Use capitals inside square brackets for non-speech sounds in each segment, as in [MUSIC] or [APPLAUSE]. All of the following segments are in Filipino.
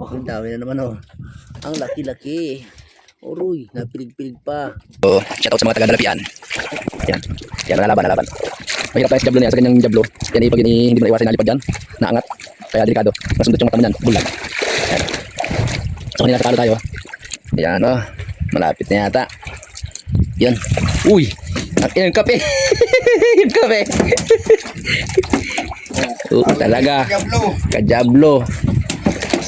Ang dami na naman oh. Ang laki-laki. Uruy, napilig-pilig pa. So, shout out sa mga taga-dalapian. Yan. Yan, nalaban, nalaban. Mahirap tayo sa jablo niya, sa ganyang jablo. Yan, eh, pag ini, hindi mo naiwasan nalipad dyan, naangat. Kaya delikado. Masundot yung mata mo dyan, bulag. Yan. So, kanina sa tayo. Yan, oh. Malapit na yata. Yan. Uy! Ang [LAUGHS] yung kape. yung kape. Oo, talaga. Diablo. Kajablo.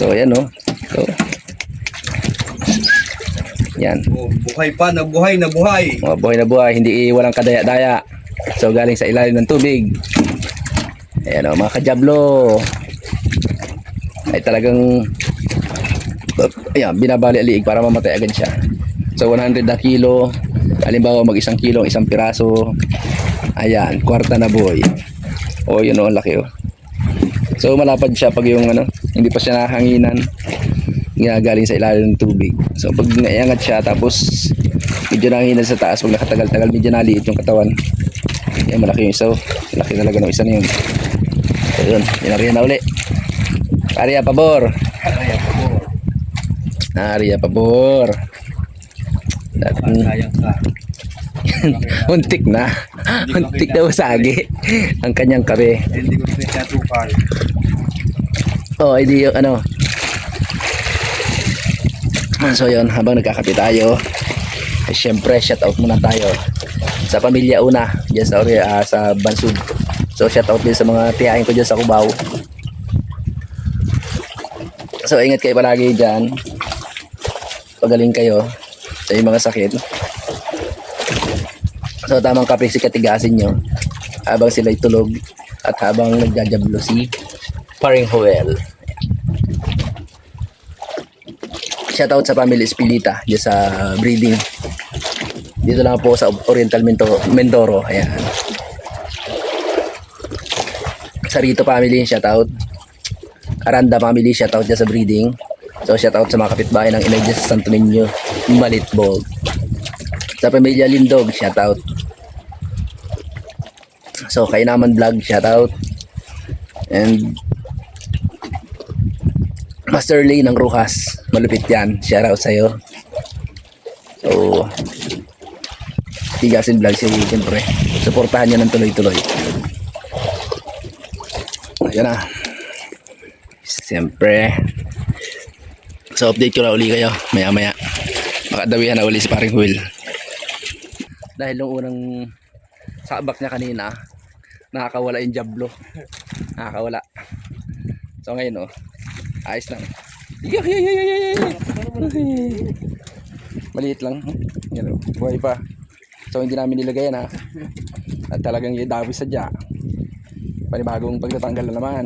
So, yan oh. So, yan. Oh, buhay pa, nabuhay, nabuhay. Mga buhay na buhay, hindi walang kadaya-daya. So, galing sa ilalim ng tubig. Ayan o, mga kajablo. Ay talagang ayan, binabali liig para mamatay agad siya. So, 100 na kilo. Halimbawa, mag isang kilo, isang piraso. Ayan, kwarta na boy. O, yun o, ang laki o. So, malapad siya pag yung ano, hindi pa siya nahanginan. Ginagaling sa ilalim ng tubig. So, pag naiangat siya, tapos medyo nanginan sa taas, pag nakatagal-tagal, medyo naliit yung katawan. Yan, malaki yung isa. oh. Laki talaga ng isa na yun. So, yun. Yan na uli. Ariya pabor. Ariya pabor. Dating, Sayang ka. [LAUGHS] Huntik na. Huntik na usagi. Ang kanyang kape. Hindi ko pinatukan. Oh, hindi yung ano. So yun, habang nagkakape tayo, eh, syempre shout out muna tayo sa pamilya una dyan sa, Ori- ah, sa Bansud. So shout out din sa mga tiyahin ko dyan sa Cubao. So ingat kayo palagi dyan. Pagaling kayo sa mga sakit. So tamang kape si katigasin nyo habang sila'y tulog at habang nagjajablo si Paring Joel. Shoutout sa family Espilita dyan sa breeding. Dito lang po sa Oriental Mindoro. Mindoro. Ayan. Sa Rito family, shoutout. Aranda family, shoutout dyan sa breeding. So shoutout sa mga kapitbahay ng dyan sa Santo Niño, Malitbog. Sa pamilya Lindog, shoutout. So kay naman vlog, shoutout. And Master Lee ng Ruhas. Malupit yan. Shout out sa'yo. So, tigasin vlog si siyempre. Suportahan niya ng tuloy-tuloy. Ayan na. Siyempre. So, update ko na uli kayo. Maya-maya. Makadawihan na uli si paring Will. Dahil nung unang sabak niya kanina, nakakawala yung jablo. Nakakawala. So, ngayon oh. Ayos lang. Yuh, yuh, yuh, yuh, yuh. Maliit lang. Yan o. Buhay pa. So hindi namin nilagay yan ha. At talagang yung sa sadya. Panibagong pagtatanggal na naman.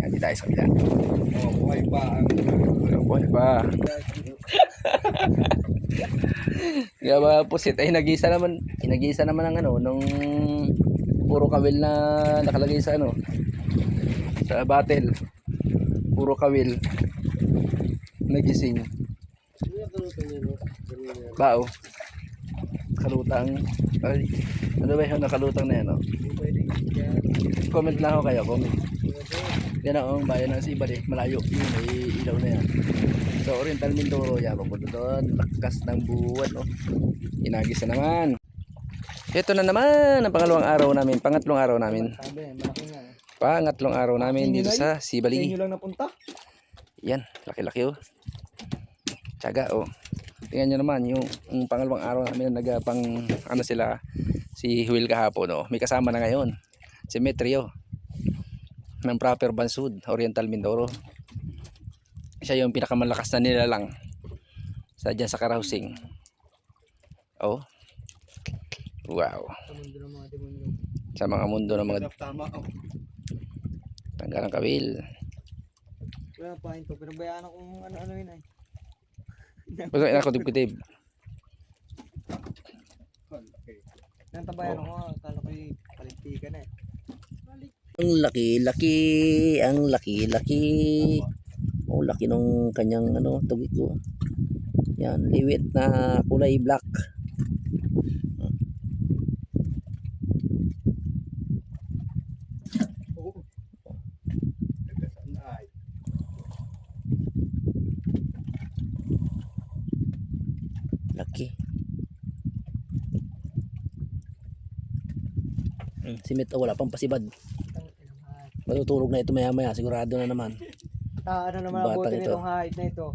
Yan, di tayo sa kabila. Oh, buhay pa. Buhay pa. [LAUGHS] Kaya ba pusit ay nagisa naman. Nagisa naman ang ano nung puro kawil na nakalagay sa ano sa battle. Puro kawil. Nagising. Bao. Kalutang. Ay, ano ba yung nakalutang na yan? Oh? Comment lang ako kayo. Comment. Yan ang bayan ng Sibali. Malayo. Yun, may ilaw na yan. So, Oriental Mindoro. Yan, papunta doon. Lakas ng buwan. Oh. Inagis na naman. Ito na naman ang pangalawang araw namin. Pangatlong araw namin. Sabi, malaki nga. eh. Pangatlong araw namin dito sa Sa Sibali. inyo lang napunta. Yan, laki-laki oh. Tsaga oh. Tingnan nyo naman yung, yung pangalawang araw namin na nagpang ano sila si Will kahapon oh. May kasama na ngayon. Si Metrio. Ng proper Bansud, Oriental Mindoro. Siya yung pinakamalakas na nila lang. Sa dyan sa Karausing. Oh. Wow. Sa mga mundo ng mga Tama. Oh. Tanggalang kawil. Wala pa ito, pinabayaan akong ano-ano yun ay. Basta ina ko kutib. Nang tabayan ako, akala ko yung kalintikan eh. Ang laki-laki, ang laki-laki. Oh, laki nung kanyang ano, tubig ko. Yan, liwit na kulay black. Laki. Hmm, si oh, wala pang pasibad. Matutulog na ito maya maya, sigurado na naman. Taan na naman ang buti ito. nitong height na ito.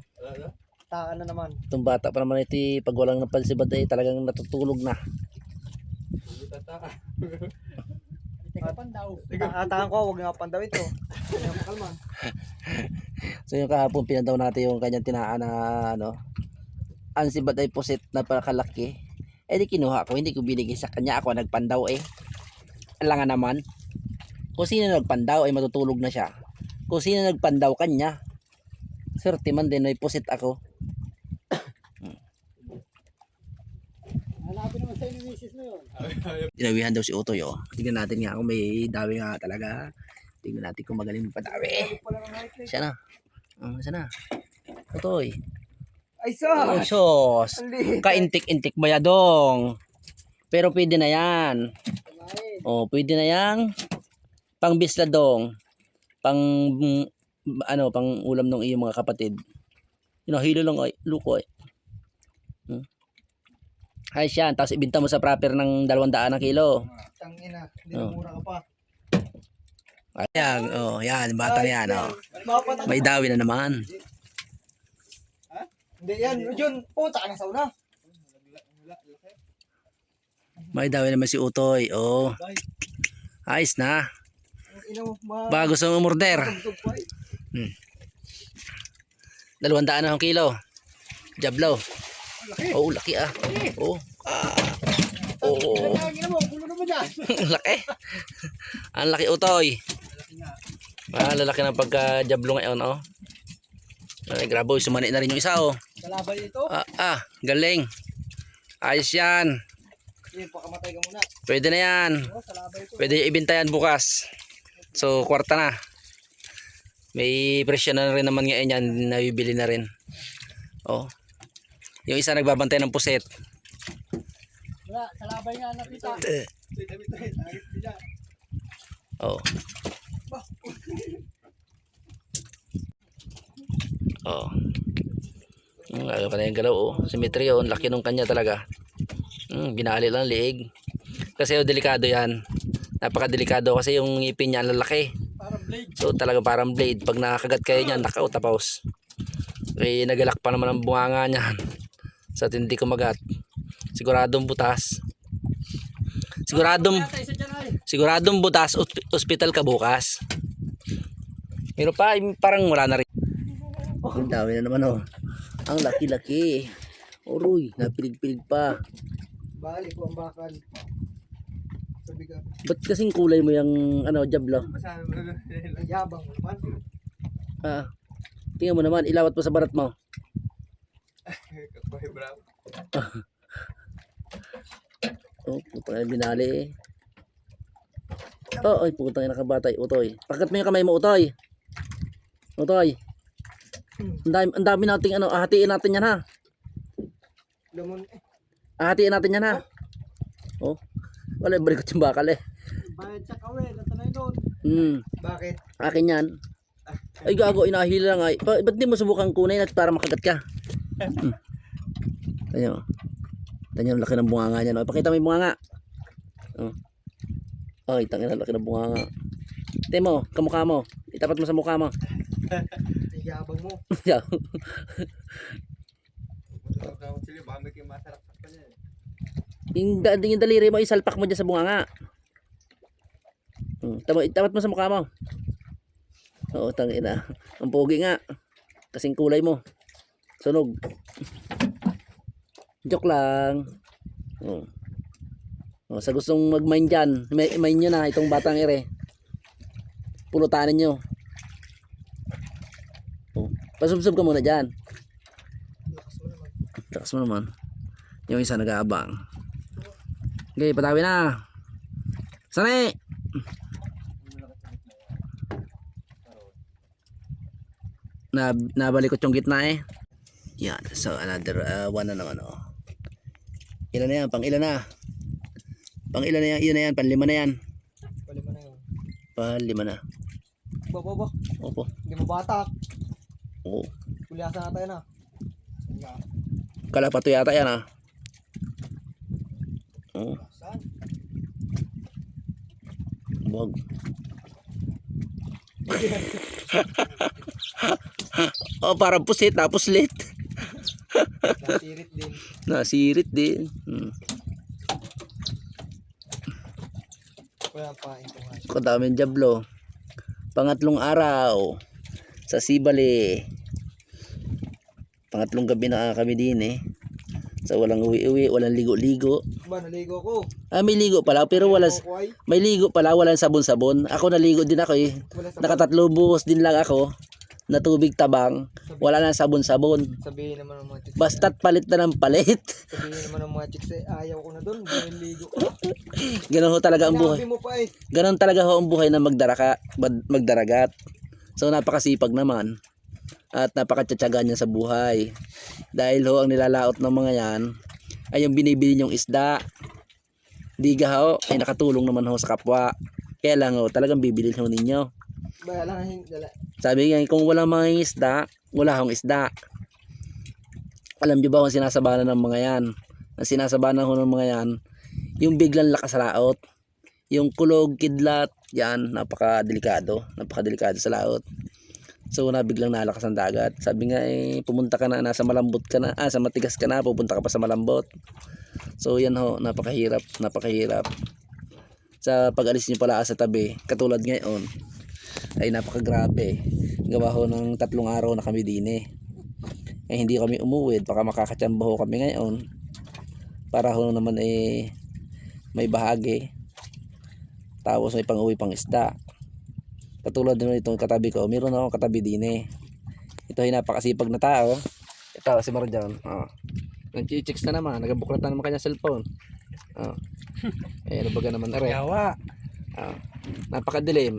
Taan na naman. Itong bata pa naman ito, eh, pag walang napasibad ay talagang natutulog na. Teka pandaw. Ko, huwag nga pandaw ito. Makalma. [LAUGHS] So yung kahapon pinandaw natin yung kanyang tinaan na ano, ang sibad ay pusit na palakalaki. Eh di kinuha ko, hindi ko binigay sa kanya. Ako nagpandaw eh. Alangan naman. Kung sino nagpandaw ay matutulog na siya. Kung sino nagpandaw kanya, swerte man din ay pusit ako. Hanapin naman sa'yo ni misis mo yun. Dinawihan daw si Utoy oh. Tingnan natin nga kung may dawi nga talaga. Tingnan natin kung magaling na ito. Siya na. Um, siya na. Utoy. Ay, so! Sos. Ang liit. Kaintik-intik ba ya dong? Pero pwede na yan. Oh, pwede na yang pang bisla dong. Pang ano, pang ulam ng iyong mga kapatid. Hinahilo lang ay, luko ay. Hmm. Ayos yan. Tapos ibinta mo sa proper ng 200 na kilo. Tangina. Hindi Oh. mura ka pa. Ayan, oh, yan, bata yan, oh. May dawi na naman. Hindi yan. Yun. Puta ka na sa una. May dawi naman si Utoy, oh. Ayos na. Bago sa umorder. Eh. Dalawang daan na ang kilo. Jablo. Oh, laki ah. Oh. Ah. Oh. [LAUGHS] Yan. laki. Ang laki utoy. Ah, lalaki ng pagka jablo ngayon, oh. Ay, grabe, sumani na rin yung isa, oh. Kalaban ito. Ah, ah, galing. Ayos yan. Pakamatay ka muna. Pwede na yan. Oh. Pwede ibenta yan bukas. So, kwarta na. May presyo na rin naman ngayon yan. Nabibili na rin. Oh. Yung isa nagbabantay ng puset. Wala, kalaban nga nakita. Oh. Oh. Hmm, aga pa na yung galaw oh. Symmetry oh. Laki nung kanya talaga. Hmm, binali lang liig. Kasi oh, delikado yan. Napakadelikado kasi yung ngipin niya lalaki. Parang blade. So talaga parang blade. Pag nakakagat kayo niyan, nakaw tapos. Eh, nagalak pa naman ang bunganga niyan. Sa tindi kumagat. Siguradong butas. Siguradong siguradong butas osp- ospital ka bukas. Pero pa parang wala na rin. Oh, ang dami na naman oh. Ang laki-laki. Uroy, napilig-pilig pa. Balik ko ang bakal. Sabi ka, Ba't kasing kulay mo yung ano, jablo? ang yabang mo naman. Ah, tingnan mo naman, ilawat mo sa barat mo. Oh, putang ina binali eh. Oh, ay putang ina kabatay, utoy. Pakat mo yung kamay mo, utoy. Utoy. Ang dami, ang dami nating ano, hatiin natin yan ha. Lamon eh. Hatiin natin yan ha. Oh. Wala, balik ko yung bakal eh. Bayad sa kawe, natanay doon. Hmm, Bakit? akin yan. Ay gago, inahila lang ay. Ba, ba't di mo subukang kunay at para makagat ka? Hmm. Tanyo. Tanyo, ang laki ng bunganga niya. No? Pakita mo yung bunganga. Oh. Ay, tangina, laki ng bunganga. Tingnan mo, kamukha mo. Itapat mo sa mukha mo. [LAUGHS] Ang yabang mo. Yeah. yung, da- yung daliri mo, isalpak mo dyan sa bunganga. Hmm. Tama, itapat mo sa mukha mo. Oo, tangina. Ang pogi nga. Kasing kulay mo. Sunog. Joke lang. Oh. Oh, sa gustong mag-mine dyan, may, mine nyo na itong batang ere. Pulutanin nyo. Oh. Pasubsob ka muna dyan. Lakas mo naman. Yung isa nag-aabang. Okay, patawi na. Sani! Na, nabalikot yung gitna eh. Yan. So, another uh, one na naman oh. Ilan na yan? Pang ilan na? Pang ilan na yan? Ilan na yan? Pang lima na yan? Pali mo na yun. Pang lima na. Ba, ba, ba. Opo. Hindi mo batak. Oo. Kuliasan natin na. Kalapato yata yan ah. Oh, Wag. [LAUGHS] oh, parang pusit tapos lit. Nasirit din. Nasirit din. Hmm. Wala pa ito. Kadaming jablo. Pangatlong araw sa Sibali. Pangatlong gabi na kami din eh. Sa walang uwi-uwi, walang ligo-ligo. Ba, naligo ko. Ah, may ligo pala, pero wala, may ligo pala, walang sabon-sabon. Ako naligo din ako eh. Nakatatlo buhos din lang ako na tubig tabang. Wala na sabon-sabon. Sabihin naman ng mga chicks. Basta't palit na ng palit. Sabihin naman ng mga chicks eh, ayaw ko na doon. Naligo ko. [LAUGHS] Ganun ho talaga ang buhay. Sinabi mo pa eh. Ganun talaga ho ang buhay na magdaraka, magdaragat. So napakasipag naman at napakatiyatsaga niya sa buhay. Dahil ho ang nilalaot ng mga yan ay yung binibili niyong isda. Diga ho ay nakatulong naman ho sa kapwa. Kaya lang ho talagang bibili ho ninyo. Sabi nga kung walang mga isda, wala hong isda. Alam niyo ba kung sinasabanan ng mga yan? Ang sinasabanan ho ng mga yan, yung biglang lakas laot, yung kulog, kidlat, yan, napaka-delikado. Napaka-delikado sa laot. So, na biglang nalakas ang dagat. Sabi nga, eh, pumunta ka na, nasa malambot ka na, ah, sa matigas ka na, pupunta ka pa sa malambot. So, yan ho, napakahirap, napakahirap. Sa pag-alis niyo pala sa tabi, katulad ngayon, ay napakagrabe. Gawa ho ng tatlong araw na kami din eh. Eh hindi kami umuwi, baka makakachamba ho kami ngayon. Para ho naman eh may bahagi. Tapos may pang-uwi pang isda. Katulad din itong katabi ko, meron ako katabi din eh. Ito ay napakasipag na tao. Ito si Marjan. Oh. Nag-chicks na naman, nagabuklat na naman kanya cellphone. Oh. [LAUGHS] Eh, ano baga naman are? Yawa. Ah, napakadilim.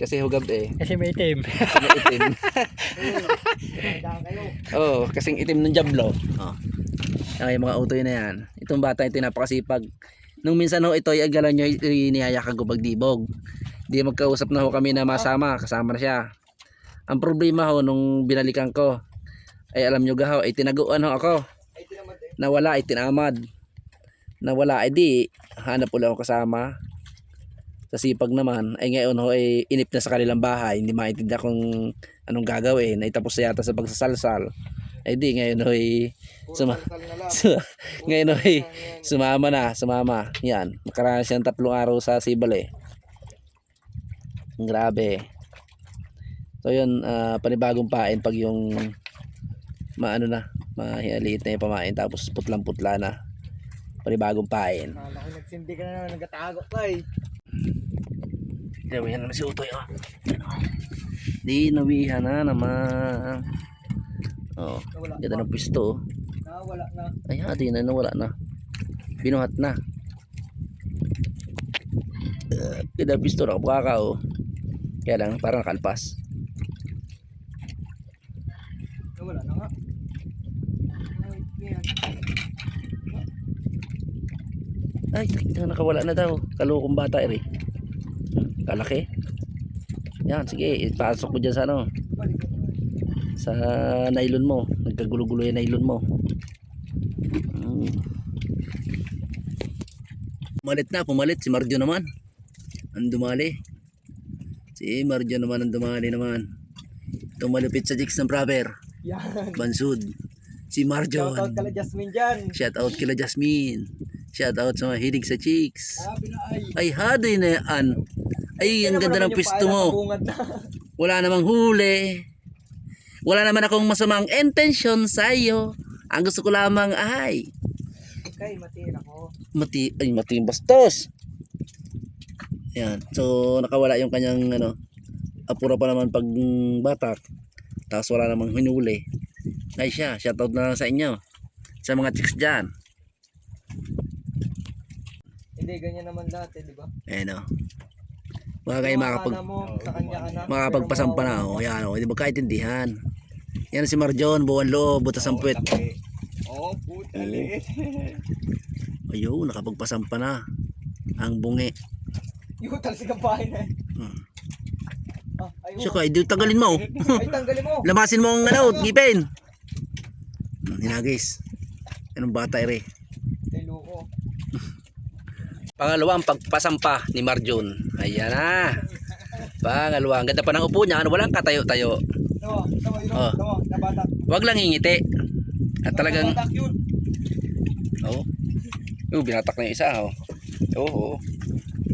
Kasi hugab eh. Kasi may itim. Kasi may itim. Oo, [LAUGHS] oh, kasing itim ng jablo. Oh. Ay, mga utoy na yan. Itong bata ito napakasipag. Nung minsan ho ito ay agalan nyo inihayakan ko magdibog. Di magkausap na ho kami na masama. Kasama na siya. Ang problema ho nung binalikan ko ay alam nyo gaho ay tinaguan ho ako. Eh. Nawala ay tinamad. Nawala ay di hanap ulit ako kasama. Sa sipag naman ay ngayon ho ay inip na sa kanilang bahay. Hindi maintindihan kung anong gagawin. Ay tapos na yata sa pagsasalsal. Ay di ngayon ho ay Suma- [LAUGHS] ngayon ho ay sumama na, sumama. Yan, makaranas siyang tatlong araw sa Sibale. Grabe. So yun, ah, panibagong pain pag yung maano na, mahiliit na yung pamain tapos putlang-putla na. Panibagong pain. Kala ko nagsindi ka na naman, nagkatago ka eh. Nawihan naman si Utoy oh. Yan, oh. Di nawihan na naman. Oh, ganda pa. ng pisto oh. Nawala na. Ay, hati na, nawala na. Binuhat na. Uh, ganda ng pisto, nakapukaka oh. Kaya lang, parang nakalpas. Nawala na nga. Ay, nakawala na daw. Kalukong bata. Hmm, Kalaki. Yan, sige, ipasok mo dyan sa ano, sa nylon mo. Nagkagulo-gulo yung nylon mo. Hmm. Pumalit na, pumalit. Si Marjo naman. Ang dumali. Si Marjo naman ang dumali naman. Itong malupit sa jigs ng proper. Yan. Bansud. Si Marjon. Shoutout kala Jasmine dyan. Shout out kila Jasmine. Shout out sa mga hilig sa chicks. Ay. Ay, hadoy na yan. Ay, ang ganda ng pisto mo. Wala namang huli. Wala naman akong masamang intention sa iyo. Ang gusto ko lamang ay Kay, matira ko. mati ay mati bastos. Yan. So nakawala yung kanyang ano apura pa naman pag batak. Tapos wala namang hinuli. Ay siya, shoutout na lang sa inyo. Sa mga chicks diyan. Hindi, ganyan naman dati, di ba? Ayun oh. Baka kayo makakapag Akala mo, sa kanya ka na. makakapagpasampa na oh. Yan oh, hindi magkaintindihan. Yan si Marjon, buwan loob, butas ang puwet. laki. Oh, puta Oo. liit. [LAUGHS] Ayun, nakapagpasampa na. Ang bungi. Yung talsik ang bahay na eh. Hmm. Ah, ayun. Siya ka, hindi tagalin mo. [LAUGHS] Ay, tanggalin mo. Lamasin mo ang ano, ngipin. Hmm, Hinagis. Anong bata ere? Ay, loko. [LAUGHS] Pangalawa, ang pagpasampa ni Marjon. Ayan na. Pangalawa, ang ganda pa ng upo niya. Ano, walang katayo-tayo. Tawa, tawa, yun. Oh. Tawa, nabatak. Wag lang hingiti. At talagang, oh. Oh, binatak na yung isa, oh. Oo, oh, oh.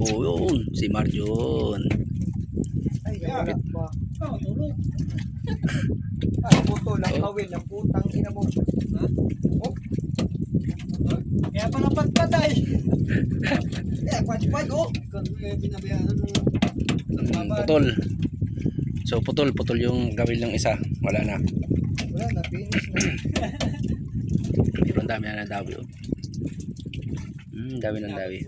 Yun. Si Marjon. Ay, Kapit. pa. [LAUGHS] Ay, puto lang, Oh. kawin, ang putang ina mo. Ha? Oh. Kaya pala patpatay. [LAUGHS] Eh, patpad, oh. Kaya binabayaan mo. Mm, putol. So, putol. Putol yung gawin ng isa. Wala na. Wala na, finish na. [LAUGHS] Pero ang dami na ng dawi, oh. Mm, dami ng dawi.